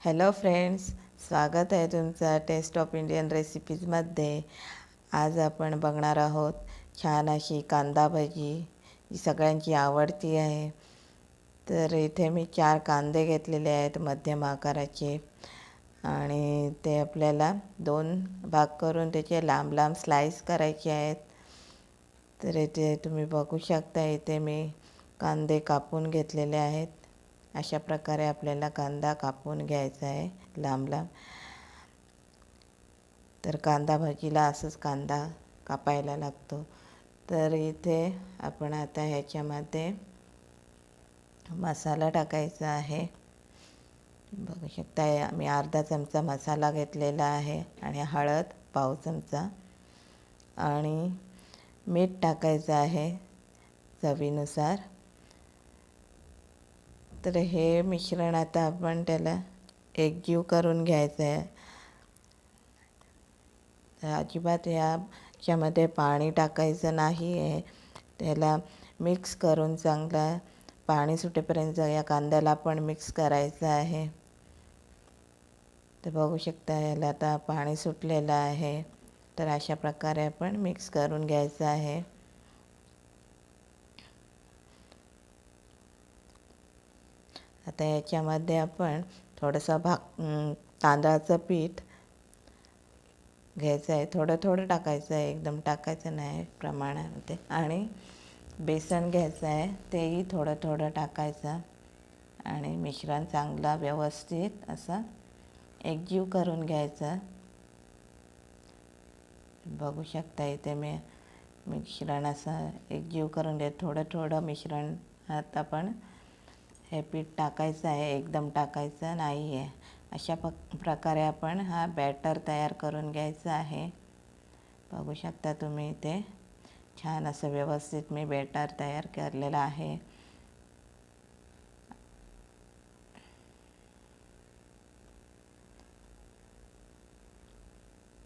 Hello friends स्वागत आहे तुमचा टेस्ट ऑफ इंडियन रेसिपीजमध्ये आज आपण बघणार आहोत छान अशी कांदा भजी जी सगळ्यांची आवडती आहे. तर इथे मी चार कांदे घेतलेले आहेत मध्यम आकाराचे. आणि ते आपल्याला दोन भाग करून त्याचे लांब लांब स्लाईस करायचे आहेत. तर इथे तुम्ही बघू शकता इथे मी कांदे कापून घेतलेले आहेत. अशा प्रकारे आपल्याला कांदा कापून घ्यायचा आहे लांब लांब. तर कांदा भाजीला असंच कांदा कापायला लागतो. तर इथे आपण आता ह्याच्यामध्ये मसाला टाकायचा आहे. बघू शकता मी अर्धा चमचा मसाला घेतलेला आहे आणि हळद पाव चमचा. आणि मीठ टाकायचं आहे चवीनुसार. तर हे मिश्रण आता आपण त्याला एकजीव करून घ्यायचं आहे. अजिबात ह्याच्यामध्ये पाणी टाकायचं नाही आहे. त्याला मिक्स करून चांगला पाणी सुटेपर्यंत या कांद्याला पण मिक्स करायचं आहे. तर बघू शकता याला आता पाणी सुटलेलं आहे. तर अशा प्रकारे आपण मिक्स करून घ्यायचं आहे. आता याच्यामध्ये आपण थोडंसं भाक तांदळाचं पीठ घ्यायचं आहे. थोडं थोडं टाकायचं आहे. एकदम टाकायचं नाही प्रमाणामध्ये. आणि बेसन घ्यायचं आहे. तेही थोडं थोडं टाकायचं. आणि मिश्रण चांगला व्यवस्थित असं एकजीव करून घ्यायचं. बघू शकता इथे मी मिश्रण असं एकजीव करून घ्या थोडं थोडं मिश्रण आता आपण हे पीठ टाकायचं आहे एकदम टाकायचं नाही आहे अशा प प्रकारे आपण हा बॅटर तयार करून घ्यायचा आहे. बघू शकता तुम्ही इथे छान असं व्यवस्थित मी बॅटर तयार केलेलं आहे.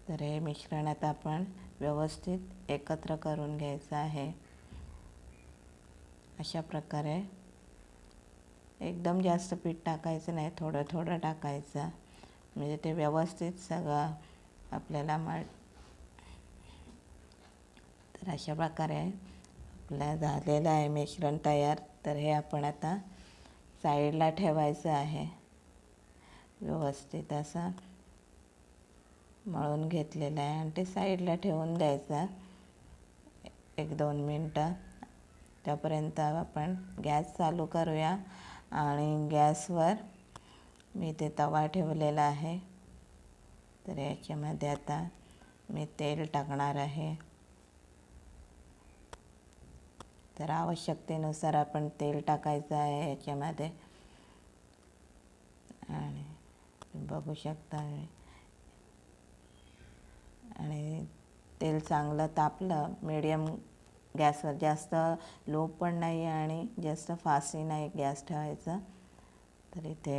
तर हे मिश्रण आता आपण व्यवस्थित एकत्र करून घ्यायचं आहे. अशा प्रकारे एकदम जास्त पीठ टाकायचं नाही थोडं थोडं टाकायचं. म्हणजे ते व्यवस्थित सगळं आपल्याला मळ तर अशा प्रकारे आपलं झालेलं आहे मिश्रण तयार. तर हे आपण आता साईडला ठेवायचं आहे. व्यवस्थित असं मळून घेतलेलं आहे आणि ते साईडला ठेवून द्यायचं. एक दोन मिनटं. त्यापर्यंत आपण गॅस चालू करूया. आणि गॅसवर मी ते तवा ठेवलेला आहे. तर याच्यामध्ये आता मी तेल टाकणार आहे. तर आवश्यकतेनुसार आपण तेल टाकायचं आहे याच्यामध्ये. आणि बघू शकता. आणि तेल चांगलं तापलं मीडियम गॅसवर जास्त लो पण नाही आणि जास्त फास्टही नाही गॅस ठेवायचा. तर इथे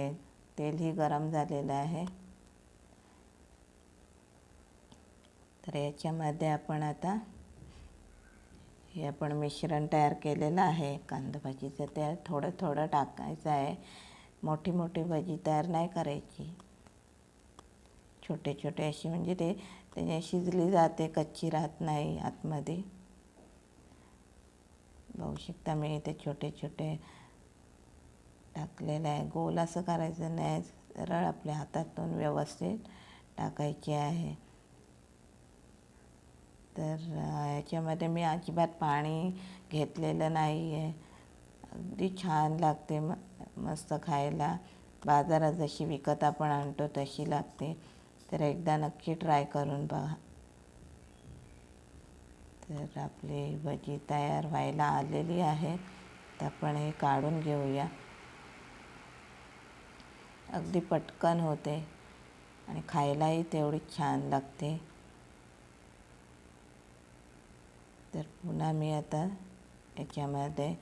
तेलही गरम झालेलं आहे. तर याच्यामध्ये आपण आता हे आपण मिश्रण तयार केलेलं आहे. कांदा भाजीचं ते थोडं थोडं टाकायचं आहे. मोठी मोठी भाजी तयार नाही करायची. छोटे छोटे अशी म्हणजे ते त्याने शिजली जाते कच्ची राहत नाही आतमध्ये. बघू शकता मी इथे छोटे छोटे टाकलेलं आहे. गोल असं करायचं नाही. सरळ आपल्या हातातून व्यवस्थित टाकायचे आहे. तर याच्यामध्ये मी अजिबात पाणी घेतलेलं नाही आहे अगदी छान लागते म मस्त खायला. बाजारात जशी विकत आपण आणतो तशी लागते. तर एकदा नक्की ट्राय करून बघा तर आपली भजी तयार व्हायला आलेली आहे. तर आपण हे काढून घेऊया. अगदी पटकन होते आणि खायलाही तेवढी छान लागते. तर पुन्हा मी आता याच्यामध्ये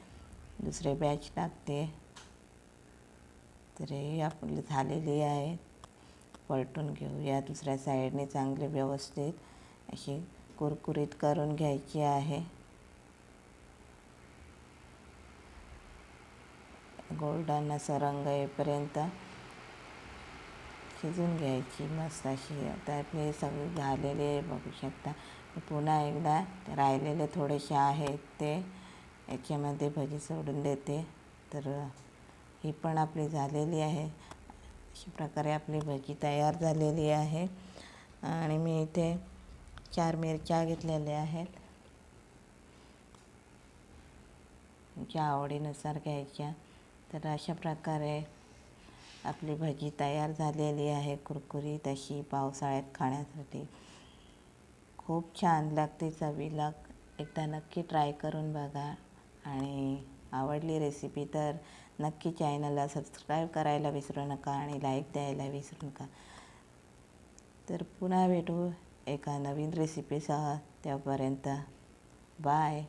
दुसरे बॅच टाकते. तर ही आपली झालेली आहे. पलटून घेऊया दुसऱ्या साईडने चांगले व्यवस्थित अशी कुरकुरीत करून घ्यायची आहे. गोल्डन असा रंग येईपर्यंत शिजून घ्यायची मस्त अशी. आता हे सगळी झालेली आहे बघू शकता. पुन्हा एकदा राहिलेले थोडेसे आहेत ते. याच्यामध्ये भजी सोडून देते. तर ही पण आपली झालेली आहे. अशा प्रकारे आपली भजी तयार झालेली आहे. आणि मी इथे चार मिरच्या घेतलेल्या आहेत. तुमच्या आवडीनुसार घ्यायच्या. तर अशा प्रकारे आपली भजी तयार झालेली आहे कुरकुरीत अशी पावसाळ्यात खाण्यासाठी. खूप छान लागते चवीला एकदा नक्की ट्राय करून बघा. आणि आवडली रेसिपी तर नक्की चॅनलला सबस्क्राईब करायला विसरू नका आणि लाईक द्यायला विसरू नका. तर पुन्हा भेटू. एका नवीन रेसिपीसह त्यापर्यंत बाय